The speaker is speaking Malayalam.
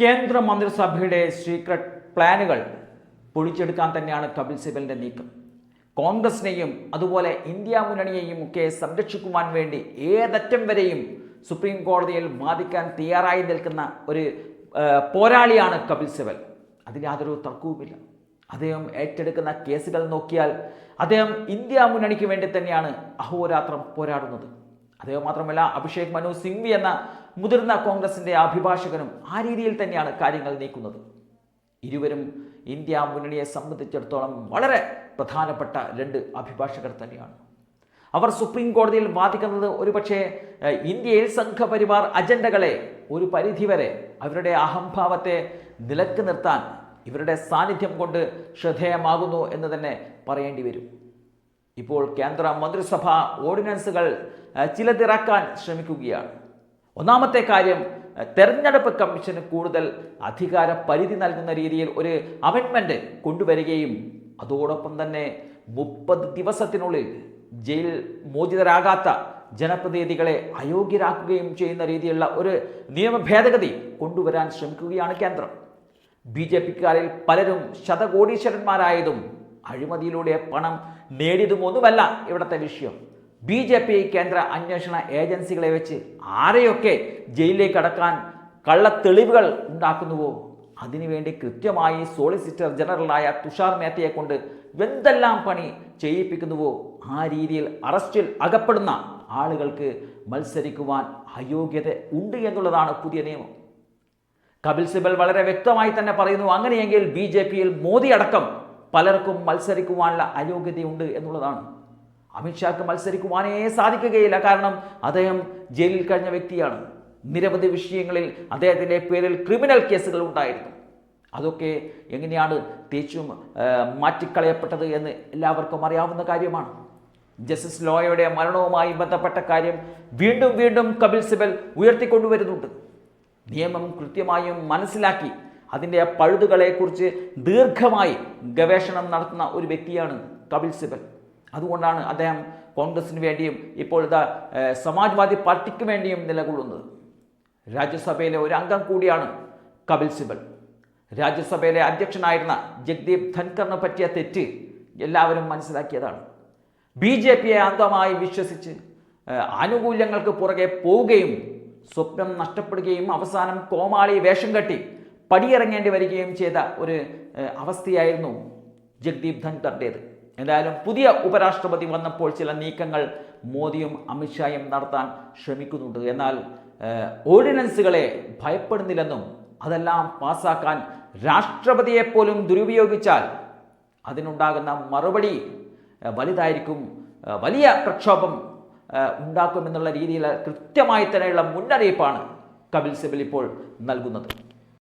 കേന്ദ്ര മന്ത്രിസഭയുടെ സീക്രട്ട് പ്ലാനുകൾ പൊളിച്ചെടുക്കാൻ തന്നെയാണ് കപിൽ സിബലിന്റെ നീക്കം. കോൺഗ്രസിനെയും അതുപോലെ ഇന്ത്യ മുന്നണിയെയും ഒക്കെ സംരക്ഷിക്കുവാൻ വേണ്ടി ഏതറ്റം വരെയും സുപ്രീം കോടതിയിൽ വാദിക്കാൻ തയ്യാറായി നിൽക്കുന്ന ഒരു പോരാളിയാണ് കപിൽ സിബൽ. അതിന് യാതൊരു തർക്കവുമില്ല. അദ്ദേഹം ഏറ്റെടുക്കുന്ന കേസുകൾ നോക്കിയാൽ അദ്ദേഹം ഇന്ത്യ മുന്നണിക്ക് വേണ്ടി തന്നെയാണ് അഹോരാത്രം പോരാടുന്നത്. അദ്ദേഹം മാത്രമല്ല അഭിഷേക് മനു സിംഗ്വി എന്ന മുതിർന്ന കോൺഗ്രസിന്റെ അഭിഭാഷകനും ആ രീതിയിൽ തന്നെയാണ് കാര്യങ്ങൾ നീക്കുന്നത്. ഇരുവരും ഇന്ത്യ മുന്നണിയെ സംബന്ധിച്ചിടത്തോളം വളരെ പ്രധാനപ്പെട്ട രണ്ട് അഭിഭാഷകർ തന്നെയാണ്. അവർ സുപ്രീം കോടതിയിൽ വാദിക്കുന്നത് ഒരുപക്ഷെ ഇന്ത്യയിൽ സംഘപരിവാർ അജണ്ടകളെ ഒരു പരിധിവരെ അവരുടെ അഹംഭാവത്തെ നിലയ്ക്ക് നിർത്താൻ ഇവരുടെ സാന്നിധ്യം കൊണ്ട് ശ്രദ്ധേയമാകുന്നു എന്ന് തന്നെ പറയേണ്ടി വരും. ഇപ്പോൾ കേന്ദ്ര മന്ത്രിസഭ ഓർഡിനൻസുകൾ ചിലതിറക്കാൻ ശ്രമിക്കുകയാണ്. ഒന്നാമത്തെ കാര്യം തെരഞ്ഞെടുപ്പ് കമ്മീഷന് കൂടുതൽ അധികാര പരിധി നൽകുന്ന രീതിയിൽ ഒരു അമെൻമെന്റ് കൊണ്ടുവരികയും അതോടൊപ്പം തന്നെ മുപ്പത് ദിവസത്തിനുള്ളിൽ ജയിൽ മോചിതരാകാത്ത ജനപ്രതിനിധികളെ അയോഗ്യരാക്കുകയും ചെയ്യുന്ന രീതിയിലുള്ള ഒരു നിയമ ഭേദഗതി കൊണ്ടുവരാൻ ശ്രമിക്കുകയാണ് കേന്ദ്രം. ബി ജെ പിക്കാരിൽ പലരും ശതകോടീശ്വരന്മാരായതും അഴിമതിയിലൂടെ പണം നേടിയതുമൊന്നുമല്ല ഇവിടുത്തെ വിഷയം. ബി ജെ പി കേന്ദ്ര അന്വേഷണ ഏജൻസികളെ വെച്ച് ആരെയൊക്കെ ജയിലിലേക്ക് അടക്കാൻ കള്ള തെളിവുകൾ ഉണ്ടാക്കുന്നുവോ അതിനുവേണ്ടി കൃത്യമായി സോളിസിറ്റർ ജനറലായ തുഷാർ മേത്തയെ കൊണ്ട് എന്തെല്ലാം പണി ചെയ്യിപ്പിക്കുന്നുവോ? ആ രീതിയിൽ അറസ്റ്റിൽ അകപ്പെടുന്ന ആളുകൾക്ക് മത്സരിക്കുവാൻ അയോഗ്യത ഉണ്ട് എന്നുള്ളതാണ് പുതിയ നിയമം. കപിൽ സിബൽ വളരെ വ്യക്തമായി തന്നെ പറയുന്നു അങ്ങനെയെങ്കിൽ ബി ജെ പിയിൽ മോദി അടക്കം പലർക്കും മത്സരിക്കുവാനുള്ള അയോഗ്യതയുണ്ട് എന്നുള്ളതാണ്. അമിത്ഷാക്ക് മത്സരിക്കുവാനേ സാധിക്കുകയില്ല. കാരണം അദ്ദേഹം ജയിലിൽ കഴിഞ്ഞ വ്യക്തിയാണ്. നിരവധി വിഷയങ്ങളിൽ അദ്ദേഹത്തിന്റെ പേരിൽ ക്രിമിനൽ കേസുകൾ ഉണ്ടായിരുന്നു. അതൊക്കെ എങ്ങനെയാണ് തേച്ചും മാറ്റിക്കളയപ്പെട്ടത് എന്ന് എല്ലാവർക്കും അറിയാവുന്ന കാര്യമാണ്. ജസ്റ്റിസ് ലോയയുടെ മരണവുമായി ബന്ധപ്പെട്ട കാര്യം വീണ്ടും വീണ്ടും കപിൽ സിബൽ ഉയർത്തിക്കൊണ്ടുവരുന്നുണ്ട്. നിയമം കൃത്യമായും മനസ്സിലാക്കി അതിന്റെ പഴുതുകളെക്കുറിച്ച് ദീർഘമായി ഗവേഷണം നടത്തുന്ന ഒരു വ്യക്തിയാണ് കപിൽ സിബൽ. അതുകൊണ്ടാണ് അദ്ദേഹം കോൺഗ്രസിന് വേണ്ടിയും ഇപ്പോൾ ഇതാ സമാജ്വാദി പാർട്ടിക്ക് വേണ്ടിയും നിലകൊള്ളുന്നത്. രാജ്യസഭയിലെ ഒരു അംഗം കൂടിയാണ് കപിൽ സിബൽ. രാജ്യസഭയിലെ അധ്യക്ഷനായിരുന്ന ജഗ്ദീപ് ധൻഖറിനെ പറ്റിയ തെറ്റ് എല്ലാവരും മനസ്സിലാക്കിയതാണ്. ബി ജെ പിയെ അന്ധമായി വിശ്വസിച്ച് ആനുകൂല്യങ്ങൾക്ക് പുറകെ പോവുകയും സ്വപ്നം നഷ്ടപ്പെടുകയും അവസാനം കോമാളി വേഷം കെട്ടി പടിയിറങ്ങേണ്ടി വരികയും ചെയ്ത ഒരു അവസ്ഥയായിരുന്നു ജഗ്ദീപ് ധൻഖറിന്റേത്. എന്തായാലും പുതിയ ഉപരാഷ്ട്രപതി വന്നപ്പോൾ ചില നീക്കങ്ങൾ മോദിയും അമിത്ഷായും നടത്താൻ ശ്രമിക്കുന്നുണ്ട്. എന്നാൽ ഓർഡിനൻസുകളെ ഭയപ്പെടുന്നില്ലെന്നും അതെല്ലാം പാസാക്കാൻ രാഷ്ട്രപതിയെപ്പോലും ദുരുപയോഗിച്ചാൽ അതിനുണ്ടാകുന്ന മറുപടി വലുതായിരിക്കും. വലിയ പ്രക്ഷോഭം ഉണ്ടാക്കുമെന്നുള്ള രീതിയിൽ കൃത്യമായി തന്നെയുള്ള മുന്നറിയിപ്പാണ് കപിൽ സിബൽ ഇപ്പോൾ നൽകുന്നത്.